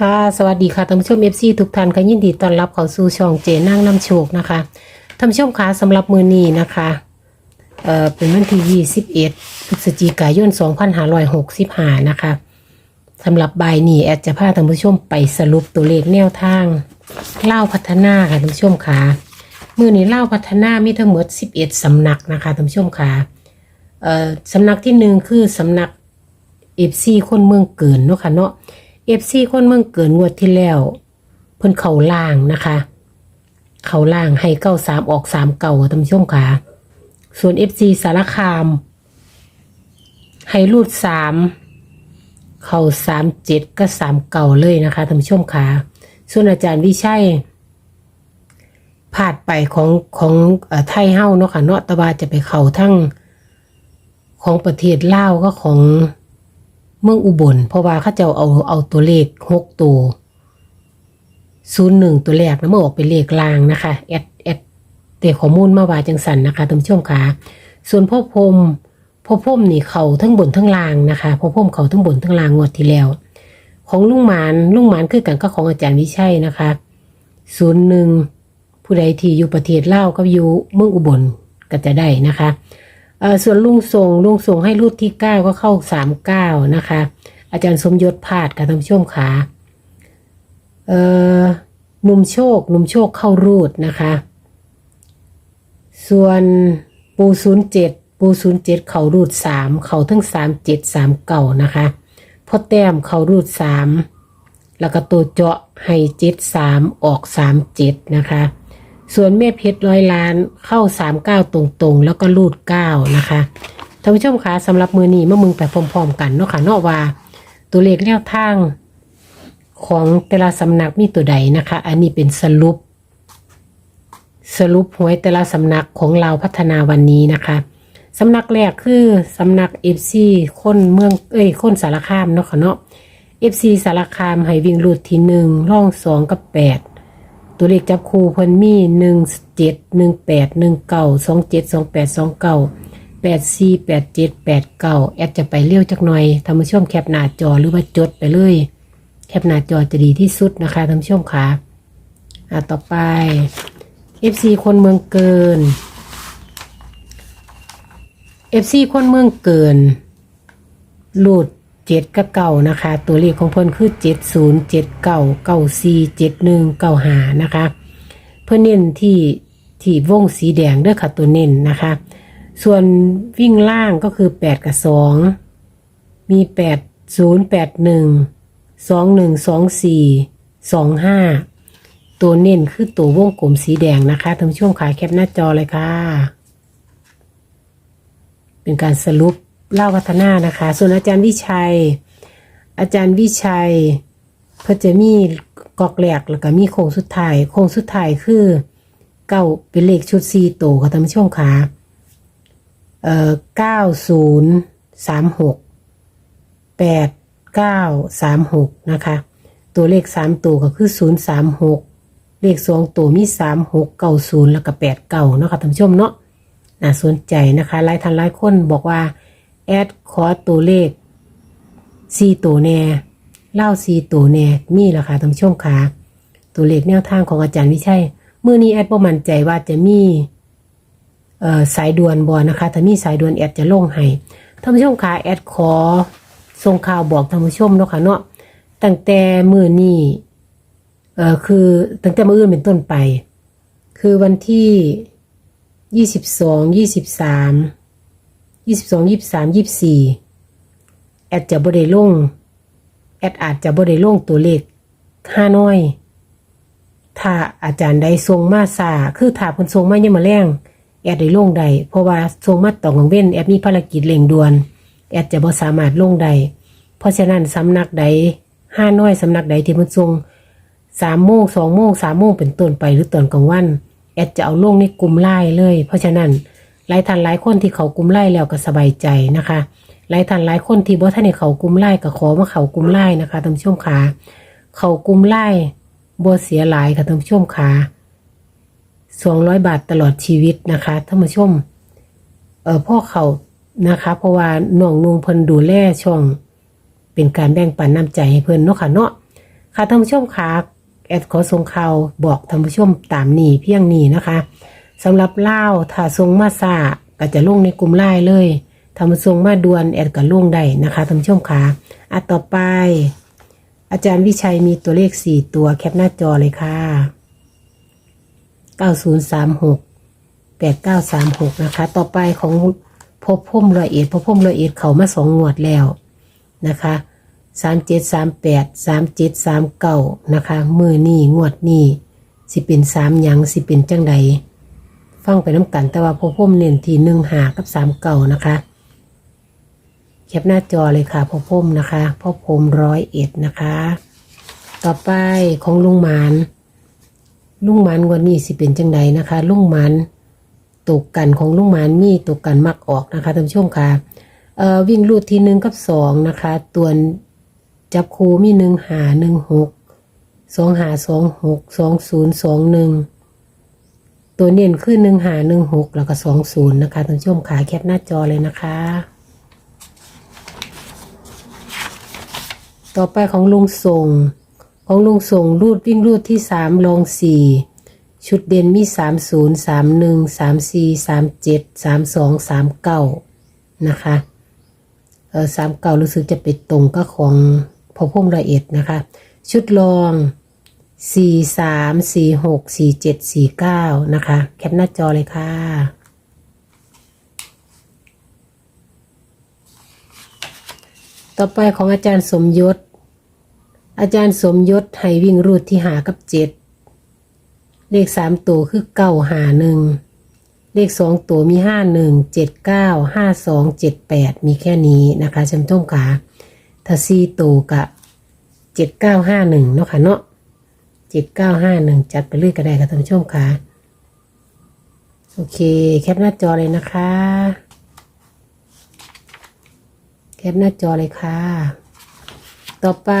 ค่ะ สวัสดีค่ะท่านผู้ชม FC ทุกท่านค่ะยินดีต้อนรับเข้าสู่ช่องเจนั่งน้ำโชคนะคะท่านผู้ชมคะสำหรับมือนี้นะคะเอ่อเป็นวันที่ 21พฤศจิกายน 2565 นะคะสำหรับใบายนี้แอดจะพาท่านผู้ชมไปสรุปตัวเลขแนวทางเล่าพัฒนาค่ะท่านผู้ชมค่ะมือนี้เล่าพัฒนามีทั้งหมด 11 สำนักนะคะท่านผู้ชมค่ะเอ่อสำนักที่หนึ่งคือสำนักเอฟซีคนเมืองเกินเนาะค่ะเนาะ เอฟซีคนเมืองเกินงวดที่แล้วเพิ่นเขาล่างนะคะ เขาล่างให้เก้าสามออกสามเก่าท่านผู้ชมค่ะ ส่วนเอฟซีสารคาม ให้รูดสามเข่าสามเจ็ดก็สามเก่าเลยนะคะท่านผู้ชมค่ะ ส่วนอาจารย์วิชัยพลาดไปของของไทยเฮ้าเนาะค่ะเนาะตะวาจะไปเข่าทั้งของประเทศลาวก็ของ เมืองอุบล เพราะว่าเขาเจะเอาเอาตัวเลขหกตัวศูนย์หนึ่งตัวแรกนะเมื่อออกเป็นเลขลางนะคะแอดแอดเตะข้อมูลมาว่าจังสันนะคะท่านผู้ชมค่ะส่วนพ่อพรมพ่อพรมนี่เขาทั้งบนทั้งล่างนะคะพ่อพรมเขาทั้งบนทั้งล่างงวดที่แล้ว ของลุงหมานลุงหมานคือกันก็ของอาจารย์วิชัยนะคะศูนย์หนึ่งผู้ใดที่อยู่ประเทศลาวก็อยู่เมืองอุบลก็จะได้นะคะ ส่วนลุงส่งลุงส่งให้รูดที่เก้าก็เข้าสามเก้านะคะ อาจารย์สมยศพาดกับท่านผู้ชมขาเอ่อหนุ่มโชคหนุ่มโชคเข้ารูดนะคะ ส่วนปูศูนย์เจ็ดปูศูนย์เจ็ดเขารูดสามเขาทั้งสามเจ็ดสามเก่านะคะพ่อแต้มเขารูดสามแล้วก็ตัวเจาะให้เจ็ดสามออกสามเจ็ดนะคะ ส่วนเม็ดเพชรร้อยล้านเข้าสามเก้าตรงๆ แล้วก็รูดเก้านะคะท่านผู้ชมคะสำหรับมือนี้เมื่อมึงไปพร้อมๆกันเนาะค่ะเนาะว่า ตัวเลขแนวทางของแต่ละสำนักมีตัวใดนะคะ อันนี้เป็นสรุป สรุปหวยแต่ละสำนักของเราพัฒนาวันนี้นะคะสำนักแรกคือสำนักเอฟซีคนเมืองเอ้ยคนสารคามเนาะค่ะเนาะเอฟซีสารคามให้วิ่งรูดที่หนึ่งร่องสองกับแปด ตัวเลขจับคู่เพิ่นมีหนึ่งเจ็ดหนึ่งแปดหนึ่งเก้าสองเจ็ดสองแปดสองเก้าแปดสี่แปดเจ็ดแปดเก้าแอดจะไปเร็วจักหน่อยท่านผู้ชมแคปหน้าจอหรือว่าจดไปเลย แคปหน้าจอจะดีที่สุดนะคะท่านผู้ชมค่ะอะต่อไป FC คนเมืองเกิน FC คนเมืองเกินหลุด เจ็ดกับเก่านะคะ ตัวเลขของเพิ่นคือเจ็ดศูนย์เจ็ดเก่าเก่าสี่เจ็ดหนึ่งเก่าหานะคะ เพื่อเน้นที่ที่วงสีแดงด้วยค่ะตัวเน้นนะคะ ส่วนวิ่งล่างก็คือแปดกับสองมีแปดศูนย์แปดหนึ่งสองหนึ่งสองสี่สองห้าตัวเน้นคือตัววงกลมสีแดงนะคะท่านผู้ชมขายแคปหน้าจอเลยค่ะ เป็นการสรุป เล่าพัฒนานะคะ ส่วนอาจารย์วิชัย อาจารย์วิชัยเพื่อจะมีกอกแหลกแล้วก็มีโค้งสุดท้ายโค้งสุดท้ายคือเก้าเป็นเลขชุดซีโตวค่ะท่านผู้ชมค่ะเอ่อเก้าศูนย์สามหกแปดเก้าสามหกนะคะ ตัวเลขสามตัวก็คือศูนย์สามหกเลขสองตัวมีสามหกเก้าศูนย์แล้วก็แปดเก้าเนาะค่ะท่านผู้ชมเนาะน่าสนใจนะคะหลายท่านหลายคนบอกว่า แอดขอตัวเลขสี่ตัวแน่เล่าสี่ตัวแน่มีราคาท่านผู้ชมค่ะตัวเลขแนวทางของอาจารย์วิชัยเมื่อนี้แอดประมั่นใจว่าจะมีสายด่วนบอนะคะถ้ามีสายด่วนแอดจะลงให้ท่านผู้ชมคะแอดขอส่งข่าวบอกท่านผู้ชมเนาะค่ะเนาะตั้งแต่มือนี้เอ่อคือตั้งแต่มืออื่นเป็นต้นไป คือวันที่ยี่สิบสองยี่สิบสาม ยี่สิบสองยี่สิบสามยี่สิบสี่แอดจะบริลง แอดอาจจะบริลงตัวเลขห้าน้อย ถ้าอาจารย์ใดทรงมาซาคือถ้าเพิ่นทรงมายังมาแรงแอดได้ลงใดเพราะว่าทรงมาต่องเว้นแอดมีภารกิจเร่งด่วน แอดจะบ่สามารถลงใด เพราะฉะนั้นสำนักใดห้าน้อยสำนักใดที่เพิ่นทรงสามโมงสองโมงสามโมงเป็นต้นไปหรือตอนกลางวัน แอดจะเอาลงในกลุ่มไล่เลย เพราะฉะนั้น หลายท่านหลายคนที่เขากลุ่มไล่แล้วก็สบายใจนะคะหลายท่านหลายคนที่บ่ท่านในเขากลุ่มไล่ก็ขอมาเขากลุ่มไล่นะคะท่านผู้ชมขาเขากลุ่มไล่บ่เสียหลายค่ะท่านผู้ชมขาสองร้อยบาทตลอดชีวิตนะคะท่านผู้ชมเออพ่อเขานะคะ เพราะว่าน้องนุงเพิ่นดูแลช่องเป็นการแบ่งปันน้ำใจให้เพิ่นเนาะค่ะเนาะค่ะท่านผู้ชมค่ะแอดขอส่งข่าวบอกท่านผู้ชมตามนี้เพียงนี้นะคะ สำหรับเล่าถ้าส่งมาซาก็จะลงในกลุ่มไลน์เลยถ้ามาส่งมาดวนแอดก็ลงได้นะคะท่านผู้ชมค่ะอะต่อไป อาจารย์วิชัยมีตัวเลข 4 ตัวแคปหน้าจอเลยค่ะ 9036 8936 นะคะ ต่อไปของพบพุ่มรอยเอ็ดพบพุ่มรอยเอ็ดเขามาสองงวดแล้วนะคะ3738 3739นะคะมือนี่งวดนี่สิเป็นสามยังสิเป็นจังใด ฟังไปน้ำกัน แต่ว่าพบพุ่มเน้นที่หนึ่งหากับสามเก่านะคะแคปหน้าจอเลยค่ะพบพุ่มนะคะพบพุ่มร้อยเอ็ดนะคะ ต่อไปของลุงหมาน ลุงหมันวันนี้สิเป็นจังใดนะคะ ลุงหมันตกกันของลุงหมันมีตกกันมักออกนะคะท่านผู้ชมค่ะเอ่อวิ่งรูดทีหนึ่งกับสองนะคะ ตัวจับคูมีหนึ่งหาหนึ่งหกสองหาสองหกสองศูนย์สองหนึ่ง ตัวเน้นคือหนึ่งหาหนึ่งหกแล้วก็สองศูนย์นะคะท่านผู้ชมค่ะแคปหน้าจอเลยนะคะ ต่อไปของลุงส่ง ของลุงส่งรูดวิ่งรูดที่สามลองสี่ชุดเด่นมีสามศูนย์สามหนึ่งสามสี่สามเจ็ดสามสองสามเก้านะคะเออสามเก้ารู้สึกจะไปตรงก็ของพอพุ่มละเอียดนะคะ ชุดลอง สี่สามสี่หกสี่เจ็ดสี่เก้านะคะ แคปหน้าจอเลยค่ะ ต่อไปของอาจารย์สมยศ อาจารย์สมยศให้วิ่งรูดที่หากับเจ็ด เลขสามตัวคือเก้าหาหนึ่ง เลขสองตัวมีห้าหนึ่งเจ็ดเก้าห้าสองเจ็ดแปดมีแค่นี้นะคะจำต้องขาถ้าสี่ตัวกะเจ็ดเก้าห้าหนึ่งเนาะค่ะเนาะ เจ็ดเก้าห้าหนึ่งจัดไปเรื่อยก็ได้ค่ะท่านผู้ชมค่ะ โอเค แคปหน้าจอเลยนะคะ แคปหน้าจอเลยค่ะ ต่อไป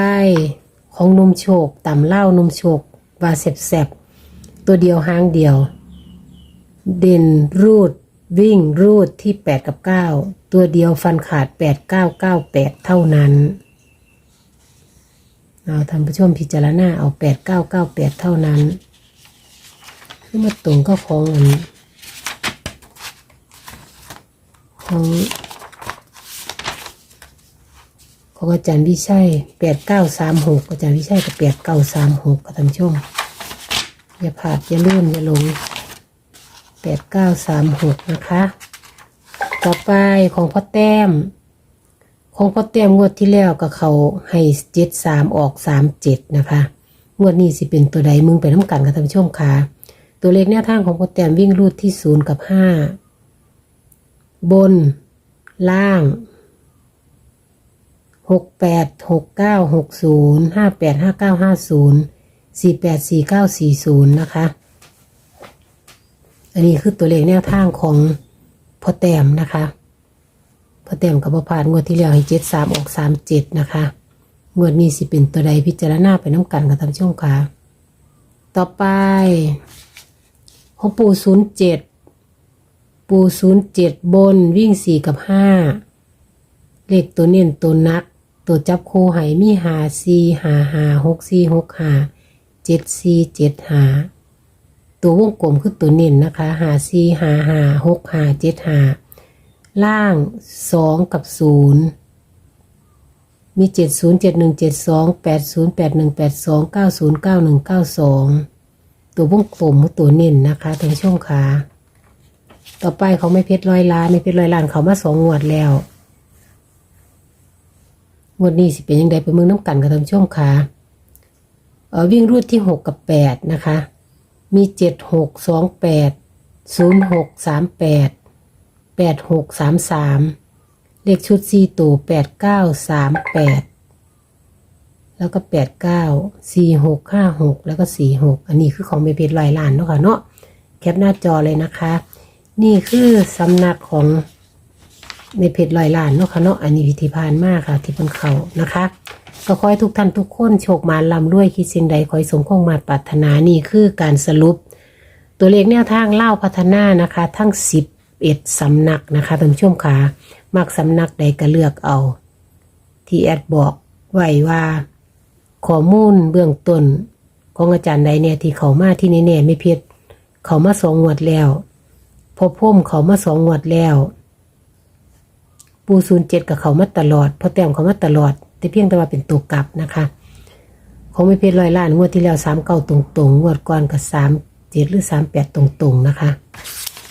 ของนมโชคต่ำเล่านมโชคว่าแสบๆตัวเดียวห้างเดียว เด่นรูดวิ่งรูดที่ 8 กับ 9 ตัวเดียวฟันขาด 8 9 9 8 เท่านั้น เอาท่านผู้ชมพิจารณาเอา8 9 9 8เก้าแปดเท่านั้นคือมาตรงก็ของอันของของอาจารย์วิชัยแปดเก้าสามหกอาจารย์วิชัยกับแปดเก้าสามหกท่านชม อย่าพลาดอย่าลื่นอย่าหลงแปดเก้าสามหกนะคะ ต่อไปของพ่อแต้ม ของพ่อแต้มงวดที่แล้วกับเขาให้เจ็ดสามออกสามเจ็ดนะคะงวดนี้สิเป็นตัวใดมึงไปน้ำกันกับท่านผู้ชมค่ะ ตัวเลขแนวทางของพ่อแต้มวิ่งรูดที่ศูนย์กับห้าบน ล่างหกแปดหกเก้าหกศูนย์ห้าแปดห้าเก้าห้าศูนย์สี่แปดสี่เก้าสี่ศูนย์นะคะ อันนี้คือตัวเลขแนวทางของพ่อแต้มนะคะ พอแต้มกับพ่อพานงวดที่แล้วให้เจ็ดสามออกสามเจ็ดนะคะงวดนี้สิเป็นตัวใดพิจารณาไปน้ำกันกับท่านผู้ชมค่ะ ต่อไปของปูศูนย์เจ็ดปูศูนย์เจ็ดบนวิ่งสี่กับห้าเลขตัวเน้นตัวนัก ตัวจับโคู่ไหมีหาซีหาหาหกซีหกหาเจ็ดซีเจ็ดหาตัววงกลมคือตัวเน้นนะคะหาซีหาหาหกหาเจ็ดหา ล่างสองกับศูนย์มีเจ็ดศูนย์เจ็ดหนึ่งเจ็ดสองแปดศูนย์แปดหนึ่งแปดสองเก้าศูนย์เก้าหนึ่งเก้าสองตัววงกลมคือตัวเน้นนะคะทานผู้ชมค่ะต่อไปเขาไม่เพชรร้อยล้านไม่เพชรร้อยล้านเขามาสองงวดแล้วงวดนี้สิเป็นยังไงไปมืองน้ำกันกับท่านผู้ชมค่ะเออวิ่งรูดที่หกกับแปดนะคะ มีเจ็ดหกสองแปดศูนย์หกสามแปด แปดหกสามสามเลขชุดสี่ตัวแปดเก้าสามแปดแล้วก็แปดเก้าสี่หกห้าหกแล้วก็สี่หกอันนี้คือของเมเพชรลอยล้านเนาะค่ะเนาะแคปหน้าจอเลยนะคะ นี่คือสำนักของในเพจลอยล้านเนาะค่ะเนาะอันนี้วิธีพานมากค่ะ ที่บนเขานะคะ ก็ขอให้ทุกท่านทุกคนโชคมาลำด้วยคิดสิ่งใดขอให้สมคงมาปรารถนานี่คือการสรุป ตัวเลขแนวทางเล่าพัฒนานะคะ ทั้งสิบ เอ็ดสำนักนะคะท่านผู้ชมค่ะมักสำนักใดก็เลือกเอา ที่แอดบอกไว้ว่าข้อมูลเบื้องต้นของอาจารย์ใดเนี่ยที่เขามาที่นี่แน่ไม่เพียรเขามาสองงวดแล้ว พอพ่มเขามาสองงวดแล้ว ปูศูนย์เจ็ดกับเขามาตลอดพอแต้มเขามาตลอด แต่เพียงแต่ว่าเป็นตัวกลับนะคะของไม่เพียรร้อยล้านงวดที่แล้วสามเก้าตรงๆงวดก่อนกับสามเจ็ดหรือสามแปดตรงๆนะคะ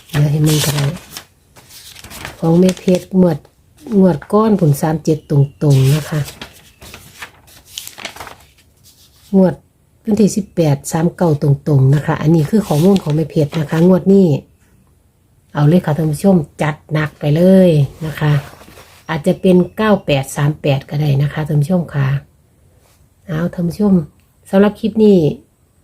เดี๋ยวให้มึงกันเลยของไม่เพียรงวดงวดก้อนผลสามเจ็ดตรงๆนะคะงวดวันที่สิบแปดสามเก้าตรงๆนะคะ อันนี้คือข้อมูลของไม่เพจนะคะ งวดนี้ เอาเลยค่ะท่านผู้ชมจัดหนักไปเลยนะคะ อาจจะเป็นเก้าแปดสามแปดก็ได้นะคะท่านผู้ชมค่ะเอาท่านผู้ชมสำหรับคลิปนี้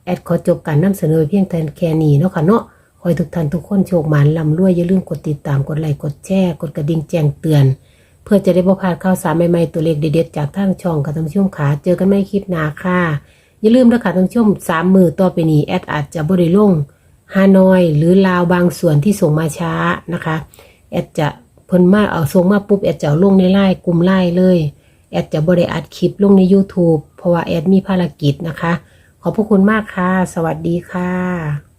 แอดขอจบการนำเสนอเพียงแต่แค่นี้เนาะค่ะเนาะ ขอให้ทุกท่านทุกคนโชคหมานลำรวยอย่าลืมกดติดตามกดไลค์กดแชร์กดกระดิ่งแจ้งเตือน เพื่อจะได้บ่พลาดข่าวสารใหม่ๆตัวเลขเด็ดๆจากทางช่องกับท่านผู้ชมขาเจอกันไม่คลิปหน้าค่ะอย่าลืมนะคะท่านผู้ชมสามมือต่อไปนี้แอดอาจจะบริลงฮานอย หรือลาวบางส่วนที่ส่งมาช้านะคะแอดจะเพิ่นมาเอาส่งมาปุ๊บแอดจะลงในไลน์กลุ่มไลน์เลยแอดจะบริอัดคลิปลงใน YouTube เพราะว่าแอดมีภารกิจนะคะ ขอบพระคุณมากค่ะ สวัสดีค่ะ